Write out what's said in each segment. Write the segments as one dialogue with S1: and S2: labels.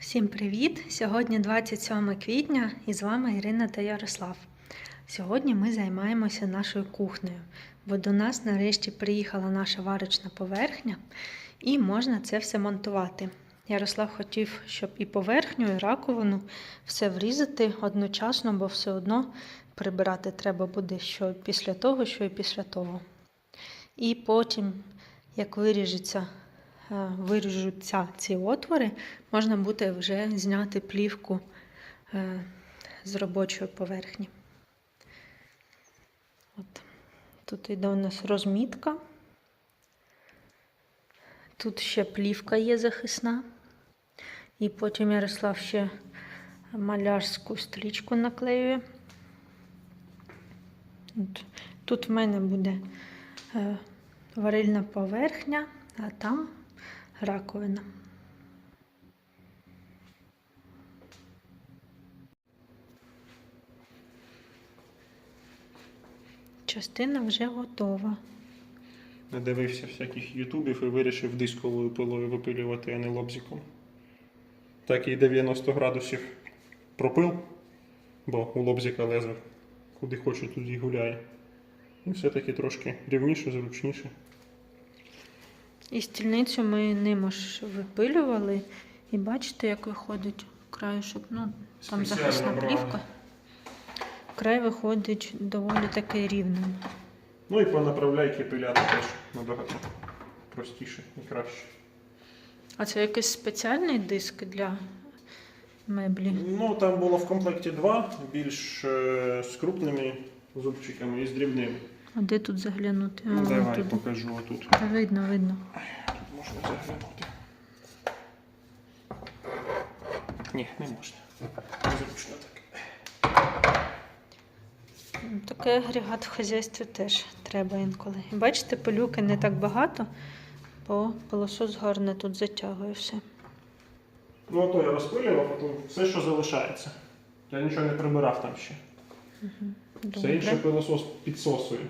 S1: Всім привіт! Сьогодні 27 квітня і з вами Ірина та Ярослав. Сьогодні ми займаємося нашою кухнею, бо до нас нарешті приїхала наша варочна поверхня і можна це все монтувати. Ярослав хотів, щоб і поверхню, і раковину все врізати одночасно, бо все одно прибирати треба буде що після того, що і після того. І потім, як виріжеться, виріжуться ці отвори, можна буде вже зняти плівку е, з робочої поверхні. От. Тут йде у нас розмітка. Тут ще плівка є захисна. І потім Ярослав ще малярську стрічку наклеює. Тут в мене буде е, варильна поверхня, а там раковина. Частина вже готова.
S2: Надивився всяких ютубів і вирішив дисковою пилою випилювати, а не лобзиком. Так і 90 градусів пропил, бо у лобзика лезо куди хоче, туди гуляє. І все-таки трошки рівніше, зручніше.
S1: І стільницю ми ним ж випилювали. І бачите, як виходить краюшок. Ну, там захисна плівка. Край виходить доволі таки рівним.
S2: Ну і по направляйки пиляти теж набагато простіше і краще.
S1: А це якийсь спеціальний диск для меблі?
S2: Ну, там було в комплекті два, більш е, з крупними зубчиками і з дрібними.
S1: А де тут заглянути?
S2: Ну,
S1: А,
S2: давай
S1: тут.
S2: покажу отут.
S1: Та видно, видно.
S2: Тут можна заглянути. Ні, не можна. Незручно так.
S1: Такий агрегат в хазяйстві теж треба інколи. Бачите, пилюки не так багато, бо пилосос гарно тут затягує все.
S2: Ну, ото я розпилював, а то все, що залишається. Я нічого не прибирав там ще. Все інше пилосос підсосує.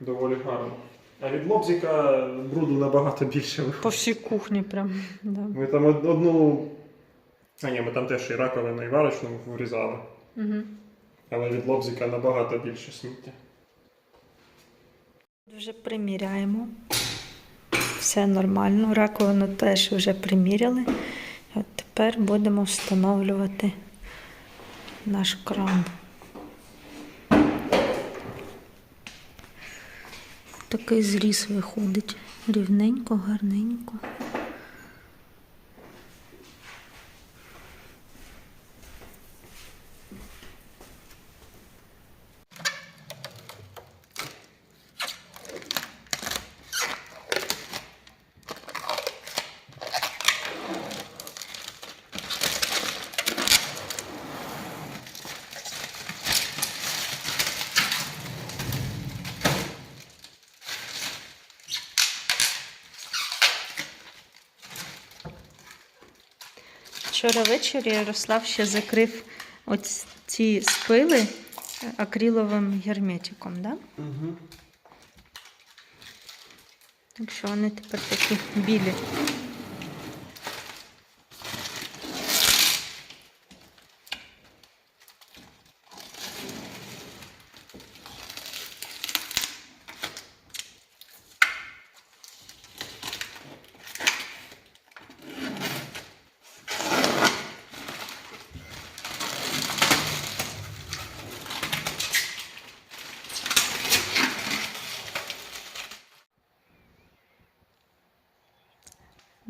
S2: Доволі гарно. А від лобзика бруду набагато більше виходить.
S1: По всій кухні прям. Да.
S2: Ми там одну. А ні, ми там теж і раковину, і варочну врізали.
S1: Угу.
S2: Але від лобзика набагато більше сміття.
S1: Вже приміряємо. Все нормально. Раковину теж вже приміряли. От тепер будемо встановлювати наш кран. Такий зріз виходить. Рівненько, гарненько. Вчора ввечері Ярослав ще закрив ось ці спили акриловим герметиком, да?
S2: Угу.
S1: Так що вони тепер такі білі.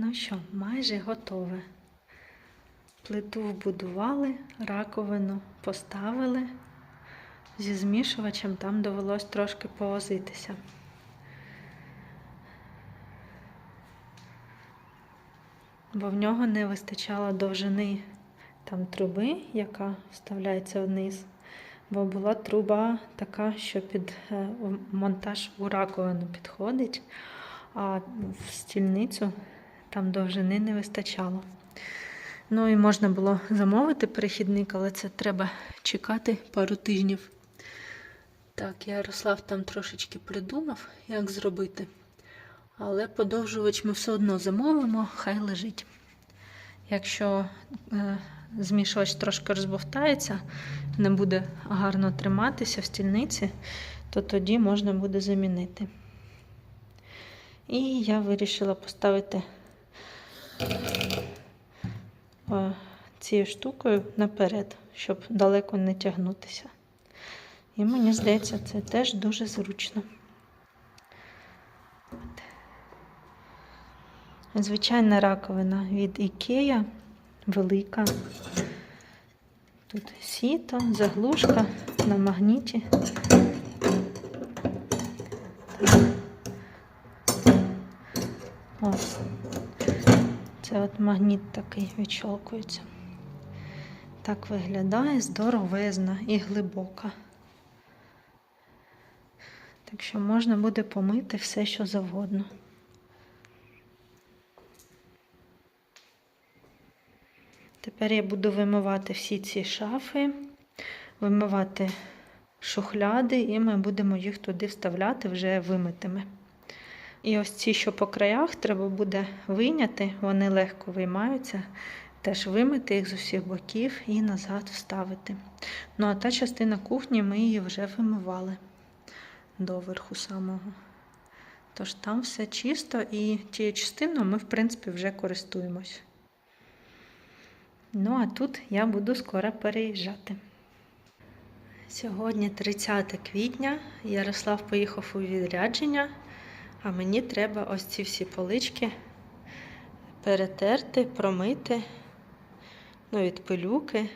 S1: Ну що, майже готове. Плиту вбудували, раковину поставили. Зі змішувачем там довелось трошки повозитися. Бо в нього не вистачало довжини там труби, яка вставляється вниз. Бо була труба така, що під е, монтаж у раковину підходить, а в стільницю там довжини не вистачало. Ну і можна було замовити перехідник, але це треба чекати пару тижнів. Так, Ярослав там трошечки придумав, як зробити. Але подовжувач ми все одно замовимо, хай лежить. Якщо е, змішувач трошки розбовтається, не буде гарно триматися в стільниці, то тоді можна буде замінити. І я вирішила поставити цією штукою наперед, щоб далеко не тягнутися. І мені здається, це теж дуже зручно. Звичайна раковина від Ікея, велика. Тут сіто, заглушка на магніті. Ось. Це от магніт такий відщолкується. Так виглядає здоровезна і глибока. Так що можна буде помити все, що завгодно. Тепер я буду вимивати всі ці шафи, вимивати шухляди, і ми будемо їх туди вставляти вже вимитими. І ось ці, що по краях, треба буде вийняти, вони легко виймаються, теж вимити їх з усіх боків і назад вставити. Ну а та частина кухні ми її вже вимивали доверху самого. Тож там все чисто і тією частиною ми, в принципі, вже користуємось. Ну, а тут я буду скоро переїжджати. Сьогодні 30 квітня. Ярослав поїхав у відрядження, а мені треба ось ці всі полички перетерти, промити ну, від пилюки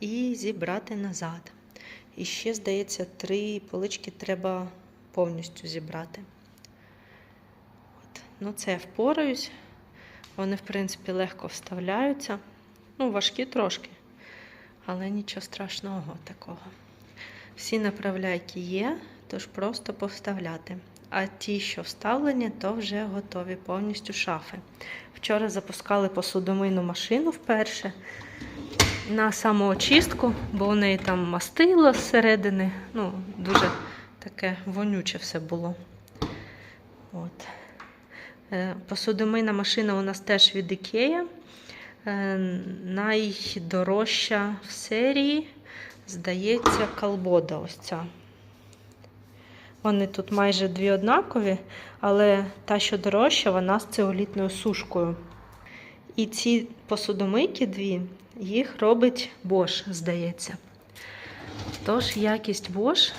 S1: і зібрати назад. І ще, здається, три полички треба повністю зібрати. От. Ну, це я впораюсь. Вони, в принципі, легко вставляються. Ну, важкі трошки, але нічого страшного такого. Всі направляйки є, тож просто повставляти. А ті, що вставлені, то вже готові повністю шафи. Вчора запускали посудомийну машину вперше на самоочистку, бо у неї там мастило зсередини. Ну, дуже таке вонюче все було. От. Е, Посудомийна машина у нас теж від Ікея. Е, Найдорожча в серії, здається, колбода ось ця. Вони тут майже дві однакові, але та, що дорожча, вона з цеолітною сушкою. І ці посудомийки дві, їх робить Bosch, здається. Тож якість Bosch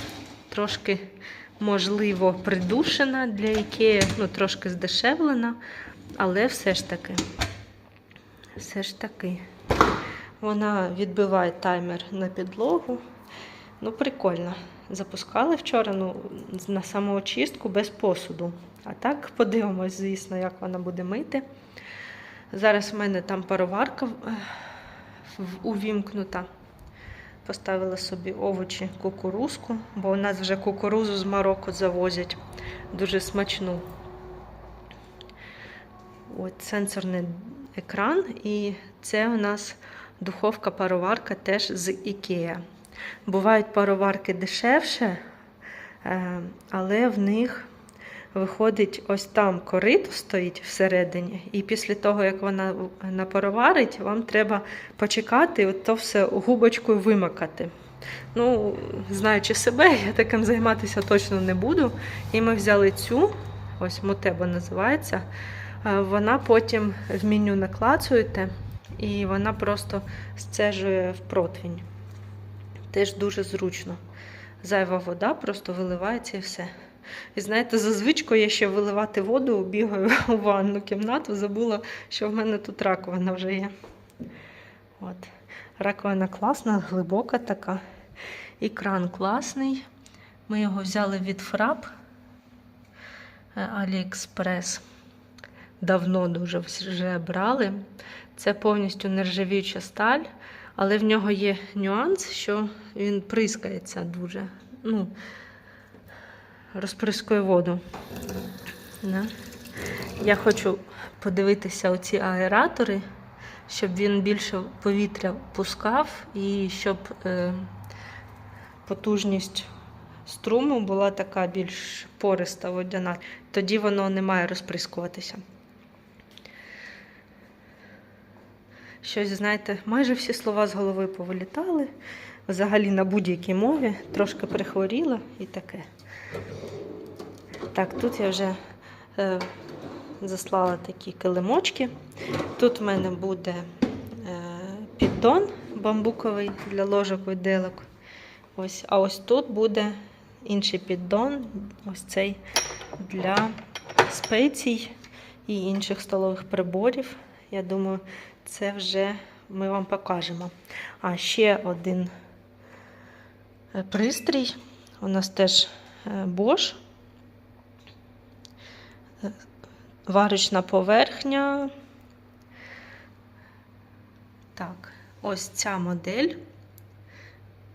S1: трошки, можливо, придушена для Ікеї, ну, трошки здешевлена, але все ж таки. Все ж таки. Вона відбиває таймер на підлогу. Ну, прикольно. Запускали вчора ну, на самоочистку без посуду. А так подивимось, звісно, як вона буде мити. Зараз в мене там пароварка е, увімкнута. Поставила собі овочі, кукурузку, бо у нас вже кукурузу з Марокко завозять. Дуже смачну. От сенсорний екран, і це у нас духовка-пароварка теж з Ікея. Бувають пароварки дешевше, е, але в них виходить ось там корито стоїть всередині, і після того, як вона напароварить, вам треба почекати, от то все губочкою вимакати. Ну, знаючи себе, я таким займатися точно не буду. І ми взяли цю, ось Мотеба називається. Е, Вона потім в меню наклацуєте, і вона просто сцежує в противень. Теж дуже зручно. Зайва вода просто виливається і все. І знаєте, за звичкою я ще виливати воду, бігаю у ванну кімнату, забула, що в мене тут раковина вже є. От. Раковина класна, глибока така. І класний. Ми його взяли від Фрап Аліекспрес. Давно дуже вже брали. Це повністю нержавіюча сталь, але в нього є нюанс, що він прискається дуже. Ну, розприскує воду. Да. Я хочу подивитися оці аератори, щоб він більше повітря пускав і щоб е, потужність струму була така більш пориста водяна. Тоді воно не має розприскуватися. Щось, знаєте, майже всі слова з голови повилітали. Взагалі на будь-якій мові трошки прихворіла і таке. Так, тут я вже е, заслала такі килимочки. Тут в мене буде е, піддон бамбуковий для ложок виделок. Ось, а ось тут буде інший піддон, ось цей для спецій і інших столових приборів. Я думаю, це вже ми вам покажемо. А ще один е, пристрій. У нас теж е, Bosch. Е, Варочна поверхня. Так, ось ця модель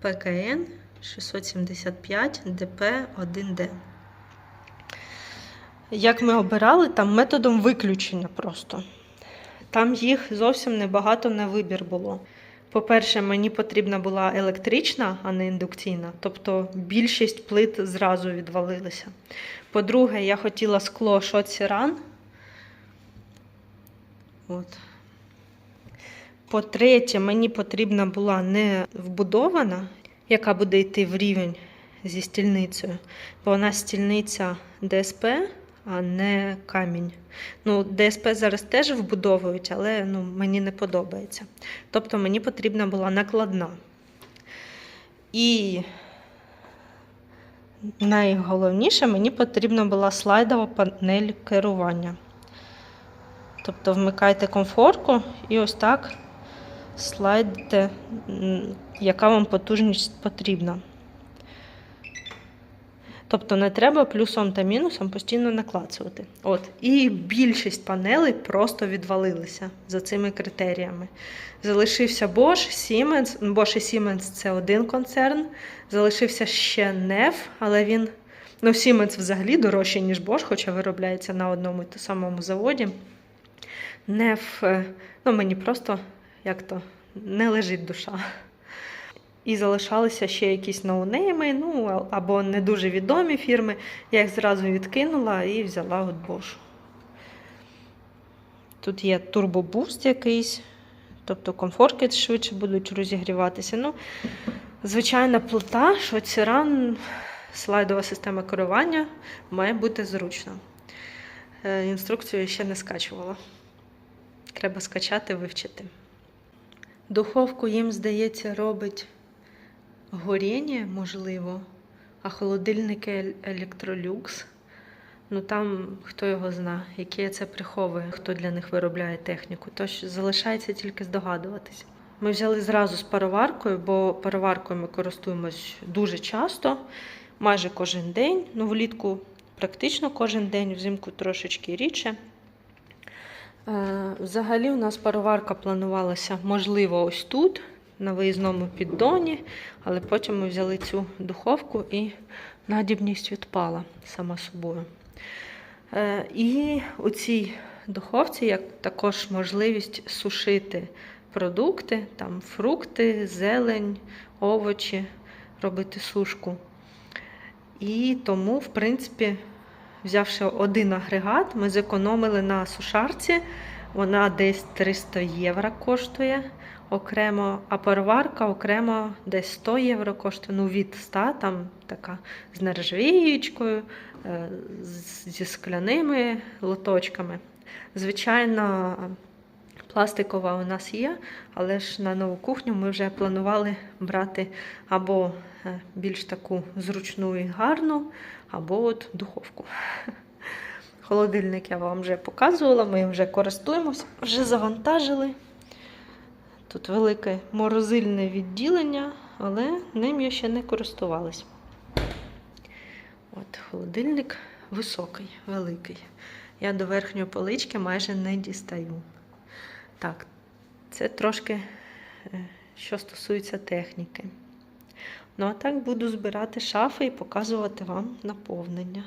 S1: ПКН 675 ДП1Д. Як ми обирали, там методом виключення просто. Там їх зовсім небагато на вибір було. По-перше, мені потрібна була електрична, а не індукційна, тобто більшість плит зразу відвалилися. По-друге, я хотіла скло шоціран. От. По-третє, мені потрібна була не вбудована, яка буде йти в рівень зі стільницею, бо вона стільниця ДСП, а не камінь. Ну, ДСП зараз теж вбудовують, але ну, мені не подобається. Тобто мені потрібна була накладна. І найголовніше, мені потрібна була слайдова панель керування. Тобто вмикайте комфорку і ось так слайдите, яка вам потужність потрібна. Тобто не треба плюсом та мінусом постійно наклацувати. От. І більшість панелей просто відвалилися за цими критеріями. Залишився Bosch, Siemens. Bosch і Siemens це один концерн. Залишився ще NEF, але він. Ну, Siemens взагалі дорожчий, ніж Bosch, хоча виробляється на одному і самому заводі. NEF, е, ну мені просто як то не лежить душа. І залишалися ще якісь ноунейми, ну або не дуже відомі фірми. Я їх зразу відкинула і взяла от Bosch. Тут є турбобуст якийсь, тобто комфорки швидше будуть розігріватися. Ну, звичайна плита, шоціран, слайдова система керування має бути зручна. Е, Інструкцію я ще не скачувала. Треба скачати, вивчити. Духовку їм, здається, робить горіння, можливо, а холодильник е- електролюкс. Ну там хто його зна, яке це приховує, хто для них виробляє техніку. Тож залишається тільки здогадуватись. Ми взяли зразу з пароваркою, бо пароваркою ми користуємось дуже часто, майже кожен день. Ну, влітку практично кожен день, взимку трошечки рідше. Е, Взагалі, у нас пароварка планувалася, можливо, ось тут, на виїзному піддоні, але потім ми взяли цю духовку і надібність відпала сама собою. Е, І у цій духовці є також можливість сушити продукти, там фрукти, зелень, овочі, робити сушку. І тому, в принципі, взявши один агрегат, ми зекономили на сушарці. Вона десь 300 євро коштує окремо, а пароварка окремо десь 100 євро коштує. Ну, від 100, там така з нержавіючкою, е, зі скляними лоточками. Звичайно, пластикова у нас є, але ж на нову кухню ми вже планували брати або е, більш таку зручну і гарну, або от духовку. Холодильник я вам вже показувала, ми їм вже користуємося, вже завантажили. Тут велике морозильне відділення, але ним я ще не користувалась. От, холодильник високий, великий. Я до верхньої полички майже не дістаю. Так, це трошки, е, що стосується техніки. Ну, а так буду збирати шафи і показувати вам наповнення.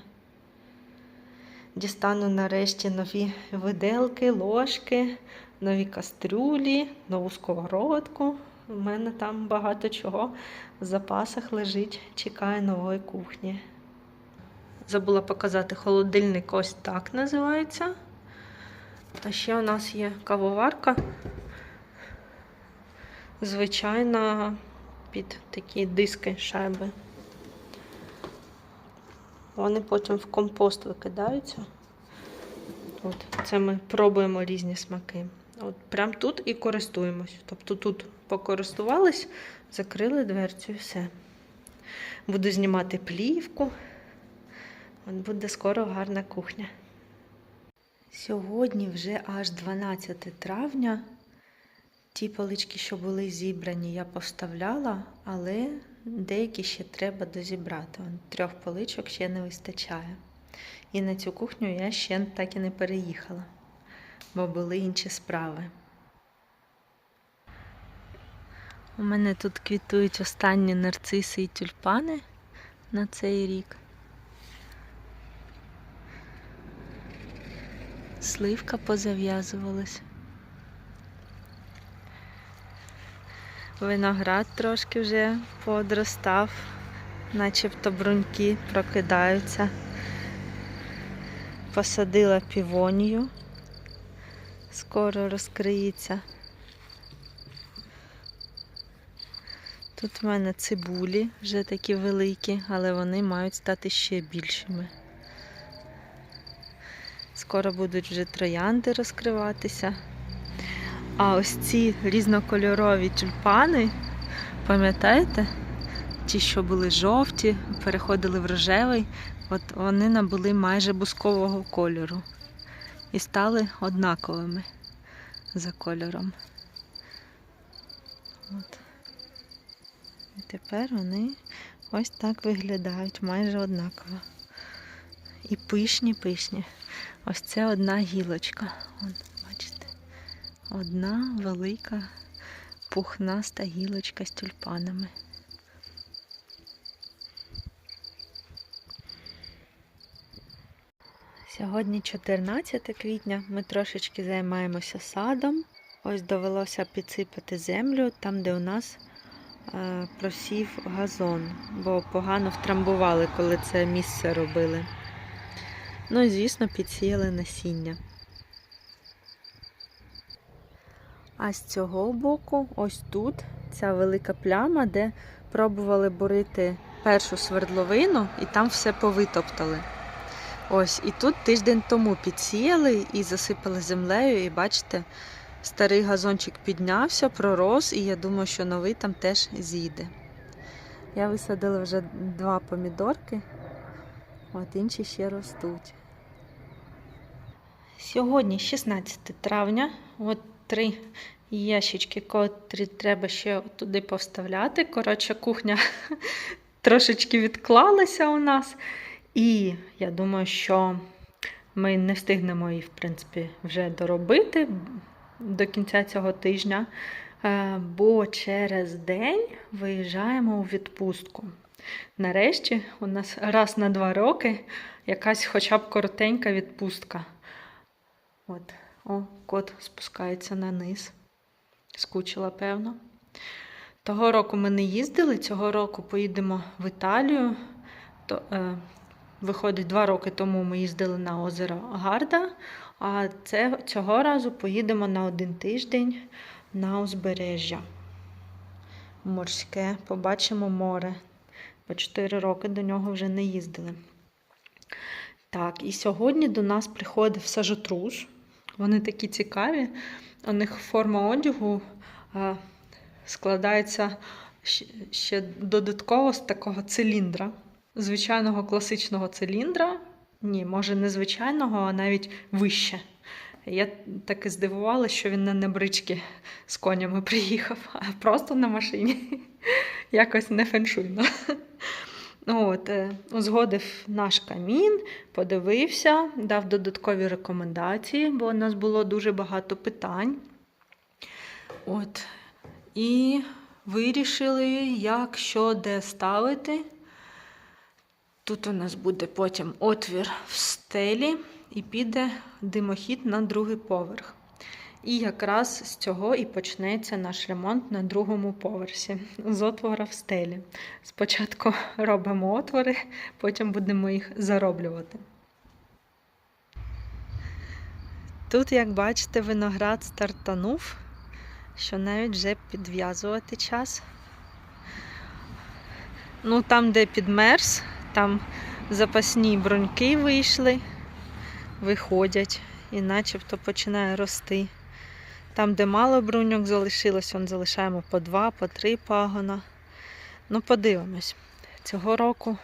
S1: Дістану нарешті нові виделки, ложки, нові кастрюлі, нову сковородку. У мене там багато чого в запасах лежить, чекає нової кухні. Забула показати холодильник, ось так називається. Та ще у нас є кавоварка. звичайна під такі диски шайби. Вони потім в компост викидаються. От, це ми пробуємо різні смаки. От прям тут і користуємось. Тобто тут покористувались, закрили дверцю і все. Буду знімати плівку. От буде скоро гарна кухня. Сьогодні вже аж 12 травня. Ті полички, що були зібрані, я поставляла, але деякі ще треба дозібрати. Трьох поличок ще не вистачає. І на цю кухню я ще так і не переїхала, бо були інші справи. У мене тут квітують останні нарциси і тюльпани на цей рік. Сливка позав'язувалась. Виноград трошки вже подростав, начебто бруньки прокидаються. Посадила півонію, скоро розкриється. Тут в мене цибулі вже такі великі, але вони мають стати ще більшими. Скоро будуть вже троянди розкриватися. А ось ці різнокольорові тюльпани, пам'ятаєте? Ті, що були жовті, переходили в рожевий, от вони набули майже бускового кольору і стали однаковими за кольором. От. І тепер вони ось так виглядають, майже однаково. І пишні, пишні. Ось це одна гілочка. От, бачите? Одна велика пухнаста гілочка з тюльпанами. Сьогодні 14 квітня. Ми трошечки займаємося садом. Ось довелося підсипати землю там, де у нас е, просів газон, бо погано втрамбували, коли це місце робили. Ну і, звісно, підсіяли насіння. А з цього боку, ось тут, ця велика пляма, де пробували бурити першу свердловину, і там все повитоптали. Ось, і тут тиждень тому підсіяли і засипали землею, і бачите, старий газончик піднявся, пророс, і я думаю, що новий там теж зійде. Я висадила вже два помідорки, от інші ще ростуть. Сьогодні 16 травня, от три ящички, котрі треба ще туди поставляти. Коротше, кухня трошечки відклалася у нас. І я думаю, що ми не встигнемо її, в принципі, вже доробити до кінця цього тижня, е, бо через день виїжджаємо у відпустку. Нарешті у нас раз на два роки якась хоча б коротенька відпустка. От, о, кот спускається на низ. Скучила, певно. Того року ми не їздили, цього року поїдемо в Італію. То, е, виходить, два роки тому ми їздили на озеро Гарда, а це, цього разу поїдемо на один тиждень на узбережжя. Морське, побачимо море. По 4 роки до нього вже не їздили. Так, і сьогодні до нас приходив сажотрус. Вони такі цікаві. У них форма одягу а, складається ще додатково з такого циліндра. Звичайного класичного циліндра. Ні, може не звичайного, а навіть вище. Я таки здивувалася, що він на брички з конями приїхав, а просто на машині. Якось не феншуйно. От, е, узгодив наш камін, подивився, дав додаткові рекомендації, бо у нас було дуже багато питань. От. І вирішили, як що де ставити. Тут у нас буде потім отвір в стелі і піде димохід на другий поверх. І якраз з цього і почнеться наш ремонт на другому поверсі з отвора в стелі. Спочатку робимо отвори, потім будемо їх зароблювати. Тут, як бачите, виноград стартанув. що навіть вже підв'язувати час. Ну, там, де підмерз, там запасні бруньки вийшли, виходять і начебто починає рости. Там, де мало бруньок залишилось, он залишаємо по два, по три пагона. Ну, подивимось. Цього року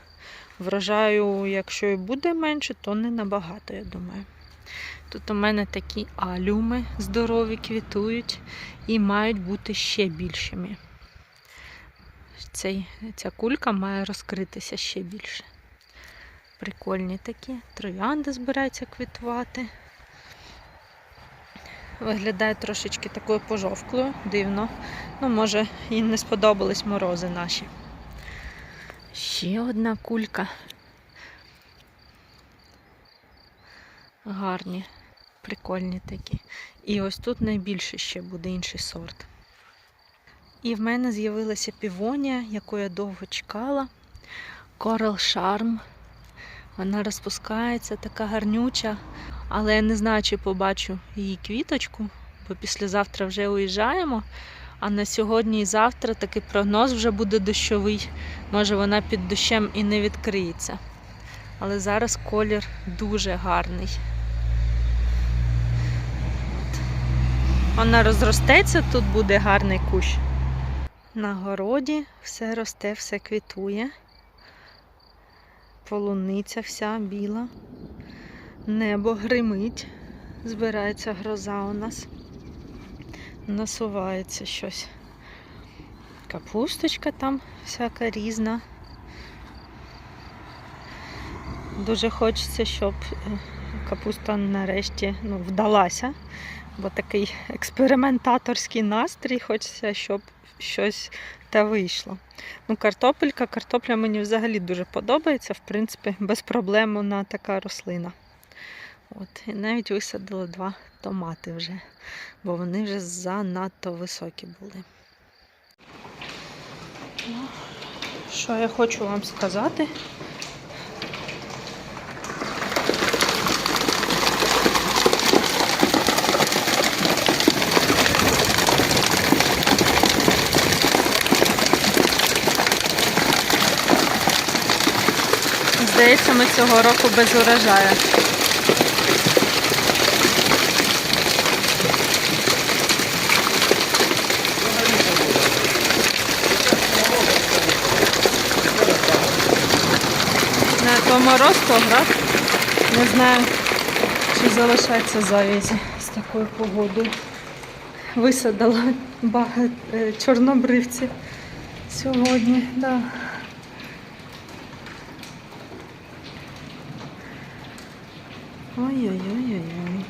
S1: врожаю, якщо і буде менше, то не набагато, я думаю. Тут у мене такі алюми здорові квітують і мають бути ще більшими. Цей, ця кулька має розкритися ще більше. Прикольні такі. Троянди збираються квітувати. Виглядає трошечки такою пожовклою, дивно. Ну, може, їм не сподобались морози наші. Ще одна кулька. Гарні, прикольні такі. І ось тут найбільше ще буде інший сорт. І в мене з'явилася півонія, яку я довго чекала. Coral Charm. Вона розпускається, така гарнюча. Але я не знаю, чи побачу її квіточку, бо післязавтра вже уїжджаємо. А на сьогодні і завтра такий прогноз вже буде дощовий. Може вона під дощем і не відкриється. Але зараз колір дуже гарний. Вона розростеться, тут буде гарний кущ. На городі все росте, все квітує. Полуниця вся біла. Небо гримить. Збирається гроза у нас. Насувається щось. Капусточка там всяка різна. Дуже хочеться, щоб е, капуста нарешті ну, вдалася, бо такий експериментаторський настрій, хочеться, щоб щось та вийшло. Ну, картопелька, картопля мені взагалі дуже подобається, в принципі, без проблем вона така рослина. От, і навіть висадила два томати вже, бо вони вже занадто високі були. Ну, Що я хочу вам сказати? Здається, ми цього року без урожаю. На то мороз, то град. Не знаю, чи залишаться завязі з такою погодою. Висадила багато е, чорнобривців сьогодні. Да. Ой-ой-ой-ой-ой.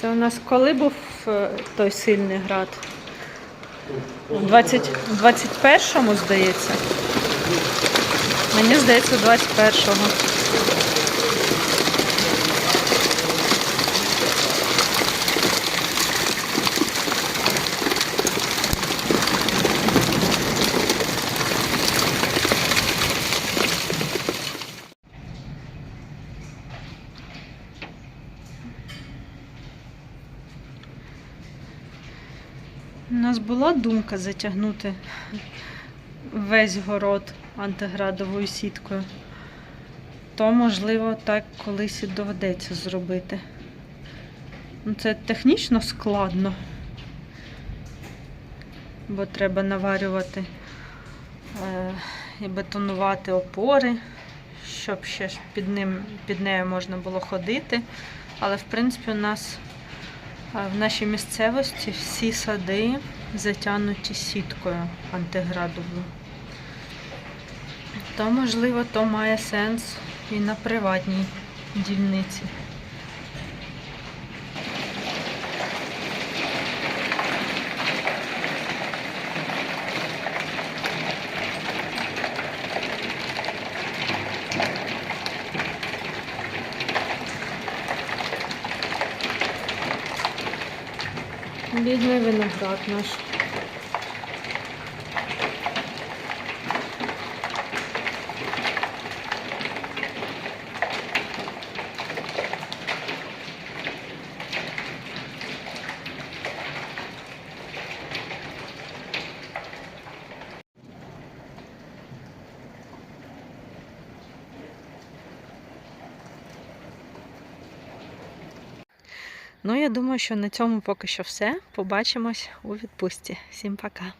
S1: Це у нас коли був е, той сильний град? У 20, 21-му, здається. Мені здається, 21-го. У нас була думка затягнути весь город антиградовою сіткою. То, можливо, так колись і доведеться зробити. Ну, Це технічно складно, бо треба наварювати е, і бетонувати опори, щоб ще під, ним, під нею можна було ходити. Але в принципі у нас В нашій місцевості всі сади затягнуті сіткою антиградовою. То, можливо, то має сенс і на приватній дільниці. Бідний виноград наш. Ну, я думаю, що на цьому поки що все. Побачимось у відпустці. Всім пока!